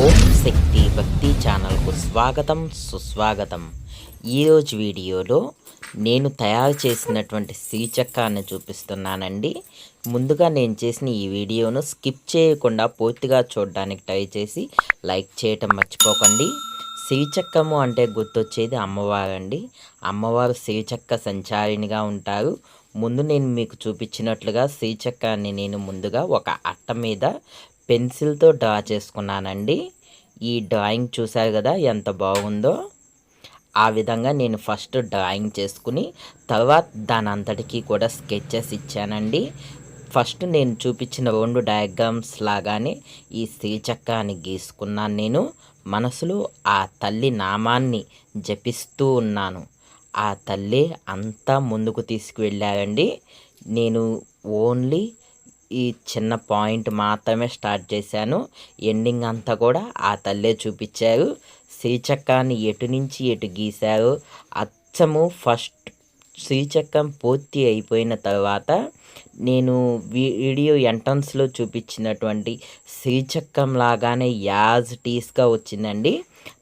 ఓం శక్తి భక్తి ఛానల్కు స్వాగతం సుస్వాగతం. ఈరోజు వీడియోలో నేను తయారు చేసినటువంటి శ్రీచక్రాన్ని చూపిస్తున్నానండి. ముందుగా నేను చేసిన ఈ వీడియోను స్కిప్ చేయకుండా పూర్తిగా చూడడానికి ట్రై చేసి లైక్ చేయటం మర్చిపోకండి. శ్రీచక్రము అంటే గుర్తొచ్చేది అమ్మవారు అండి అమ్మవారు శ్రీచక్ర సంచారిణిగా ఉంటారు. ముందు నేను మీకు చూపించినట్లుగా శ్రీచక్రాన్ని నేను ముందుగా ఒక అట్ట మీద పెన్సిల్తో డ్రా చేసుకున్నానండి. ఈ డ్రాయింగ్ చూశారు కదా ఎంత బాగుందో. ఆ విధంగా నేను ఫస్ట్ డ్రాయింగ్ చేసుకుని తర్వాత దాని అంతటికీ కూడా స్కెచెస్ ఇచ్చానండి. ఫస్ట్ నేను చూపించిన రెండు డయాగ్రామ్స్ లాగానే ఈ శ్రీచక్రాన్ని గీసుకున్నాను నేను. మనసులో ఆ తల్లి నామాన్ని జపిస్తూ ఉన్నాను. ఆ తల్లి అంతా ముందుకు తీసుకువెళ్ళారండి. నేను ఓన్లీ ఈ చిన్న పాయింట్ మాత్రమే స్టార్ట్ చేశాను. ఎండింగ్ అంతా కూడా ఆ తల్లే చూపించారు. శ్రీచక్రాన్ని ఎటు నుంచి ఎటు గీశారు. అచ్చము ఫస్ట్ శ్రీచక్రం పూర్తి అయిపోయిన తర్వాత నేను వీడియో ఎంట్రన్స్లో చూపించినటువంటి శ్రీచక్రం లాగానే యాజ్ టీస్గా వచ్చిందండి.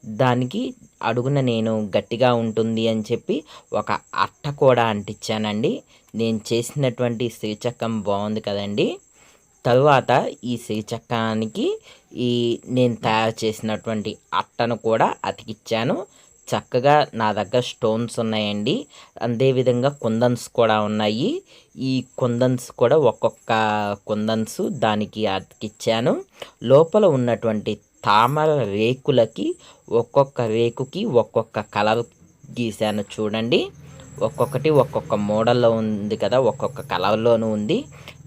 దానికి అడుగున నేను గట్టిగా ఉంటుంది అని చెప్పి ఒక అట్ట కూడా అంటించానండి. నేను చేసినటువంటి శ్రీచక్రం బాగుంది కదండి. తరువాత ఈ శ్రీచక్రానికి ఈ నేను తయారు చేసినటువంటి అట్టను కూడా అతికిచ్చాను. చక్కగా నా దగ్గర స్టోన్స్ ఉన్నాయండి. అదేవిధంగా కుందన్స్ కూడా ఉన్నాయి. ఈ కుందన్స్ కూడా ఒక్కొక్క కుందన్స్ దానికి అతికిచ్చాను. లోపల ఉన్నటువంటి తామర రేకులకి ఒక్కొక్క రేకుకి ఒక్కొక్క కలర్ గీశాను చూడండి. ఒక్కొక్కటి ఒక్కొక్క మోడల్లో ఉంది కదా ఒక్కొక్క కలర్లోనూ ఉంది.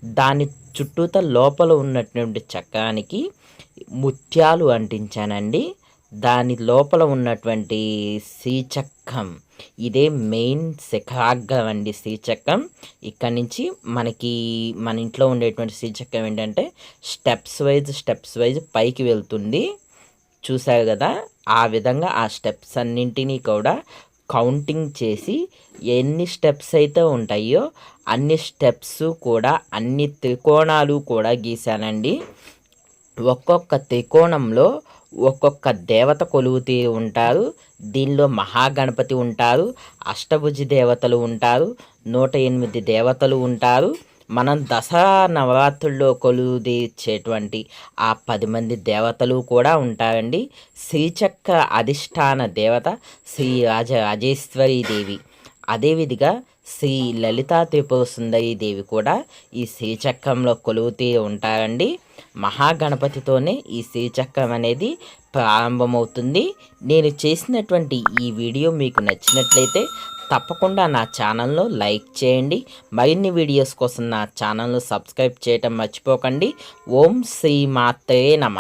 దాని చుట్టూత లోపల ఉన్నటువంటి చక్రానికి ముత్యాలు అంటించానండి. దాని లోపల ఉన్నటువంటి శ్రీచక్రం ఇదే మెయిన్ శిఖరాగ్రం అండి శ్రీచక్రం. ఇక్కడ నుంచి మనకి మన ఇంట్లో ఉండేటువంటి శ్రీచక్రం ఏంటంటే స్టెప్స్ వైజ్ స్టెప్స్ వైజ్ పైకి వెళ్తుంది. చూసారు కదా ఆ విధంగా ఆ స్టెప్స్ అన్నింటినీ కూడా కౌంటింగ్ చేసి ఎన్ని స్టెప్స్ అయితే ఉంటాయో అన్ని స్టెప్స్ కూడా అన్ని త్రికోణాలు కూడా గీశానండి. ఒక్కొక్క త్రికోణంలో ఒక్కొక్క దేవత కొలువుతీ ఉంటారు. దీనిలో మహాగణపతి ఉంటారు అష్టభుజి దేవతలు ఉంటారు నూట ఎనిమిది దేవతలు ఉంటారు. మనం దసరా నవరాత్రుల్లో కొలువుదీర్చేటువంటి ఆ పది మంది దేవతలు కూడా ఉంటారండి. శ్రీచక్ర అధిష్టాన దేవత శ్రీ రాజ రాజేశ్వరి దేవి. అదేవిధిగా శ్రీ లలితా త్రిపుర సుందరీ దేవి కూడా ఈ శ్రీచక్రంలో కొలువుతీ ఉంటారండి. మహాగణపతితోనే ఈ శ్రీచక్రం అనేది ప్రారంభమవుతుంది. నేను చేసినటువంటి ఈ వీడియో మీకు నచ్చినట్లయితే తప్పకుండా నా ఛానల్ను లైక్ చేయండి. మరిన్ని వీడియోస్ కోసం నా ఛానల్ను సబ్స్క్రైబ్ చేయటం మర్చిపోకండి. ఓం శ్రీ మాత్రే నమ.